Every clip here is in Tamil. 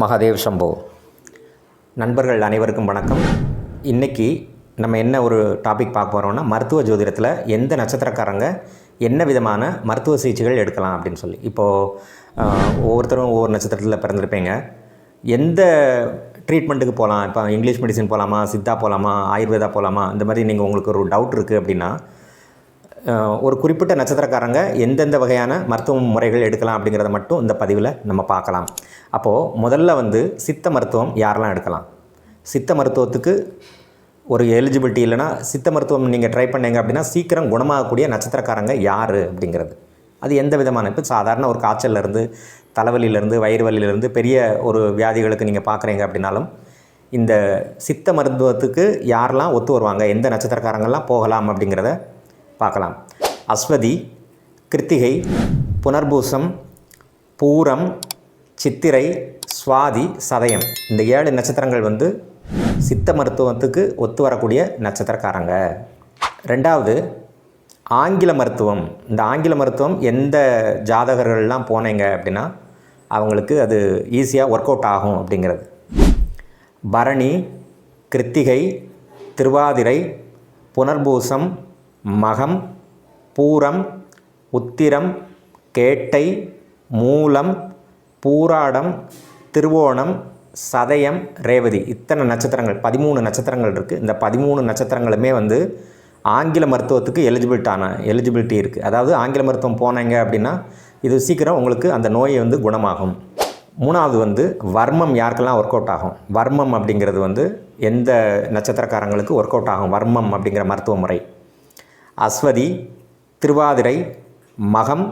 மகாதேவ் சம்போ. நண்பர்கள் அனைவருக்கும் வணக்கம். இன்றைக்கி நம்ம என்ன ஒரு டாபிக் பார்க்க போகிறோம்னா மருத்துவ ஜோதிடத்தில் எந்த நட்சத்திரக்காரங்க என்ன விதமான மருத்துவ சிகிச்சைகள் எடுக்கலாம் அப்படின்னு சொல்லி. இப்போது ஒவ்வொருத்தரும் ஒவ்வொரு நட்சத்திரத்தில் பிறந்திருப்பீங்க. எந்த ட்ரீட்மெண்ட்டுக்கு போகலாம் இப்போ இங்கிலீஷ் மெடிசன் போகலாமா சித்தா போகலாமா ஆயுர்வேதா போகலாமா இந்த மாதிரி நீங்கள் உங்களுக்கு ஒரு டவுட் இருக்குது அப்படின்னா ஒரு குறிப்பிட்ட நட்சத்திரக்காரங்க எந்தெந்த வகையான மருத்துவ முறைகள் எடுக்கலாம் அப்படிங்கிறத மட்டும் இந்த பதிவில் நம்ம பார்க்கலாம். அப்போது முதல்ல வந்து சித்த மருத்துவம் யாரெல்லாம் எடுக்கலாம்? சித்த மருத்துவத்துக்கு ஒரு எலிஜிபிலிட்டி இல்லைனா சித்த மருத்துவம் நீங்கள் ட்ரை பண்ணீங்க அப்படின்னா சீக்கிரம் குணமாகக்கூடிய நட்சத்திரக்காரங்க யார் அப்படிங்கிறது. அது எந்த விதமான? இப்போ சாதாரண ஒரு காய்ச்சல்லேருந்து தலைவலியிலேருந்து வயிறு வலியிலேருந்து பெரிய ஒரு வியாதிகளுக்கு நீங்கள் பார்க்குறீங்க அப்படின்னாலும் இந்த சித்த மருத்துவத்துக்கு யாரெல்லாம் ஒத்து வருவாங்க? எந்த நட்சத்திரக்காரங்கள்லாம் போகலாம் அப்படிங்கிறத பார்க்கலாம். அஸ்வதி கிருத்திகை புனர்பூசம் பூரம் சித்திரை சுவாதி சதயம். இந்த ஏழு நட்சத்திரங்கள் வந்து சித்த மருத்துவத்துக்கு ஒத்து வரக்கூடிய நட்சத்திரக்காரங்க. ரெண்டாவது ஆங்கில மருத்துவம். இந்த ஆங்கில மருத்துவம் எந்த ஜாதகர்கள்லாம் போனீங்க அப்படின்னா அவங்களுக்கு அது ஈஸியாக ஒர்க் அவுட் ஆகும் அப்படிங்கிறது. பரணி கிருத்திகை திருவாதிரை புனர்பூசம் மகம் பூரம் உத்திரம் கேட்டை மூலம் பூராடம் திருவோணம் சதயம் ரேவதி. இத்தனை நட்சத்திரங்கள் பதிமூணு நட்சத்திரங்கள் இருக்குது இந்த பதிமூணு நட்சத்திரங்களுமே வந்து ஆங்கில மருத்துவத்துக்கு எலிஜிபிலிட்டான எலிஜிபிலிட்டி இருக்குது அதாவது ஆங்கில மருத்துவம் போனாங்க அப்படின்னா இது சீக்கிரம் உங்களுக்கு அந்த நோயை வந்து குணமாகும். மூணாவது வந்து வர்மம் யாருக்கெல்லாம் ஒர்க் அவுட் ஆகும்? வர்மம் அப்படிங்கிறது வந்து எந்த நட்சத்திரக்காரங்களுக்கு ஒர்க் அவுட் ஆகும்? வர்மம் அப்படிங்கிற மருத்துவ முறை. அஸ்வதி திருவாதிரை மகம்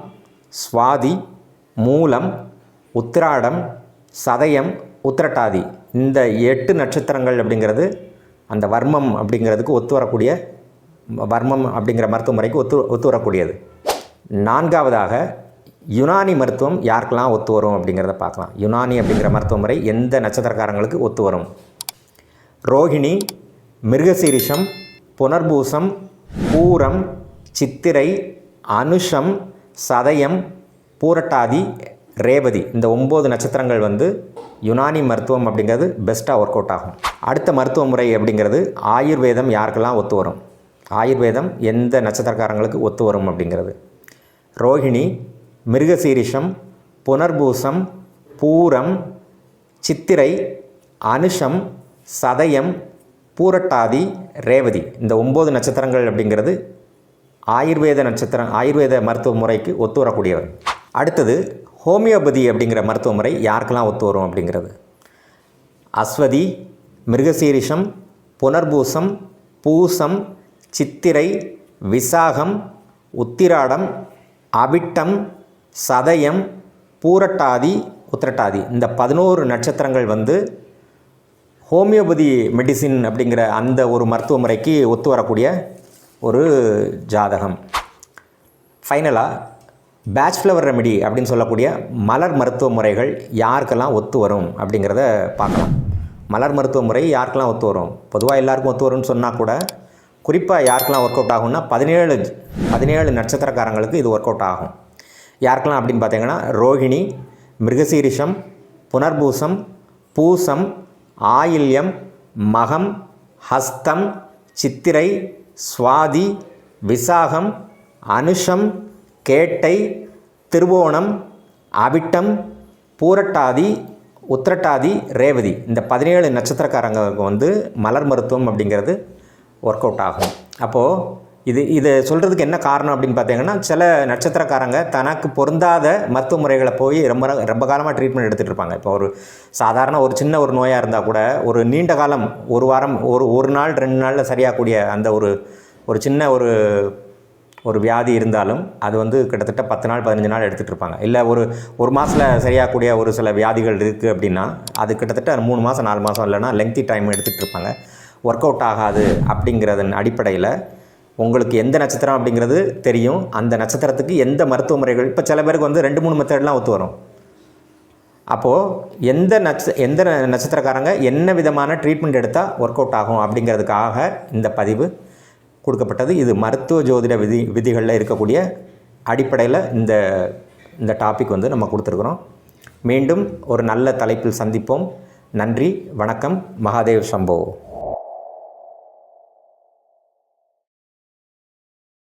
சுவாதி மூலம் உத்திராடம் சதயம் உத்திரட்டாதி. இந்த எட்டு நட்சத்திரங்கள் அப்படிங்கிறது அந்த வர்மம் அப்படிங்கிறதுக்கு ஒத்து வரக்கூடிய வர்மம் அப்படிங்கிற மருத்துவ முறைக்கு ஒத்து ஒத்து வரக்கூடியது. நான்காவதாக யுனானி மருத்துவம் யாருக்கெல்லாம் ஒத்து வரும் அப்படிங்கிறத பார்க்கலாம். யுனானி அப்படிங்கிற மருத்துவ முறை எந்த நட்சத்திரக்காரங்களுக்கு ஒத்து வரும்? ரோகிணி மிருகசீரிஷம் புனர்பூசம் பூரம் சித்திரை அனுஷம் சதயம் பூரட்டாதி ரேவதி இந்த ஒம்பது நட்சத்திரங்கள் வந்து யுனானி மருத்துவம் அப்படிங்கிறது பெஸ்ட்டாக ஒர்க் அவுட் ஆகும். அடுத்த மருத்துவ முறை அப்படிங்கிறது ஆயுர்வேதம் யாருக்கெல்லாம் ஒத்து வரும்? ஆயுர்வேதம் எந்த நட்சத்திரக்காரங்களுக்கு ஒத்து வரும் அப்படிங்கிறது. ரோகிணி மிருகசீரிஷம் புனர்பூசம் பூரம் சித்திரை அனுஷம் சதயம் பூரட்டாதி ரேவதி. இந்த ஒம்பது நட்சத்திரங்கள் அப்படிங்கிறது ஆயுர்வேத நட்சத்திரம் ஆயுர்வேத மருத்துவ முறைக்கு ஒத்து வரக்கூடியவர் அடுத்தது ஹோமியோபதி அப்படிங்கிற மருத்துவ முறை யாருக்கெல்லாம் ஒத்து வரும் அப்படிங்கிறது? அஸ்வதி மிருகசீரிஷம் புனர்பூசம் பூசம் சித்திரை விசாகம் உத்திராடம் அவிட்டம் சதயம் பூரட்டாதி உத்திரட்டாதி. இந்த பதினோரு நட்சத்திரங்கள் வந்து ஹோமியோபதி மெடிசின் அப்படிங்கிற அந்த ஒரு மருத்துவ முறைக்கு ஒத்து வரக்கூடிய ஒரு ஜாதகம். ஃபைனலாக பேட்ச் ஃப்ளவர் ரெமெடி அப்படின்னு சொல்லக்கூடிய மலர் மருத்துவ முறைகள் யாருக்கெல்லாம் ஒத்து வரும் அப்படிங்கிறத பார்க்கலாம். மலர் மருத்துவ முறை யாருக்கெல்லாம் ஒத்து வரும்? பொதுவாக எல்லாருக்கும் ஒத்து வரும்னு சொன்னால் கூட குறிப்பாக யாருக்கெல்லாம் ஒர்க் அவுட் ஆகும்னா பதினேழு பதினேழு நட்சத்திரக்காரங்களுக்கு இது ஒர்க் அவுட் ஆகும். யாருக்கெல்லாம் அப்படின்னு பார்த்தீங்கன்னா ரோகிணி மிருகசீரிஷம் புனர்பூசம் பூசம் ஆயில்யம் மகம் ஹஸ்தம் சித்திரை சுவாதி விசாகம் அனுஷம் கேட்டை திருவோணம் அவிட்டம் பூரட்டாதி உத்திரட்டாதி ரேவதி. இந்த பதினேழு நட்சத்திரக்காரங்களுக்கு வந்து மலர் மருத்துவம் அப்படிங்கிறது ஒர்க் அவுட் ஆகும். அப்போது இது இது சொல்கிறதுக்கு என்ன காரணம் அப்படின்னு பார்த்தீங்கன்னா சில நட்சத்திரக்காரங்க தனக்கு பொருந்தாத மருத்துவ முறைகளை போய் ரொம்ப ரொம்ப காலமாக ட்ரீட்மெண்ட் எடுத்துகிட்டு இருப்பாங்க. இப்போ ஒரு சாதாரண ஒரு சின்ன ஒரு நோயாக இருந்தால் கூட ஒரு நீண்ட காலம் ஒரு வாரம் ஒரு ஒரு நாள் ரெண்டு நாளில் சரியாகக்கூடிய அந்த ஒரு ஒரு சின்ன ஒரு ஒரு வியாதி இருந்தாலும் அது வந்து கிட்டத்தட்ட பத்து நாள் பதினஞ்சு நாள் எடுத்துகிட்டு இருப்பாங்க இல்லை ஒரு ஒரு மாதத்தில் சரியாகக்கூடிய ஒரு சில வியாதிகள் இருக்குது அப்படின்னா அது கிட்டத்தட்ட மூணு மாதம் நாலு மாதம் இல்லைனா லெங்தி டைம் எடுத்துகிட்டு இருப்பாங்க ஒர்க் அவுட் ஆகாது அப்படிங்கிறதன் அடிப்படையில் உங்களுக்கு எந்த நட்சத்திரம் அப்படிங்கிறது தெரியும். அந்த நட்சத்திரத்துக்கு எந்த மருத்துவ முறைகள் இப்போ சில பேருக்கு வந்து ரெண்டு மூணு மெத்தட்லாம் ஒத்து வரும். அப்போது எந்த நட்ச எந்த ந- நட்சத்திரக்காரங்க என்ன விதமான ட்ரீட்மெண்ட் எடுத்தால் ஒர்க் அவுட் ஆகும் அப்படிங்கிறதுக்காக இந்த பதிவு கொடுக்கப்பட்டது. இது மருத்துவ ஜோதிட விதி விதிகளில் இருக்கக்கூடிய அடிப்படையில் இந்த இந்த டாபிக் வந்து நம்ம கொடுத்துருக்குறோம். மீண்டும் ஒரு நல்ல தலைப்பில் சந்திப்போம். நன்றி வணக்கம். மகாதேவ் சம்போ.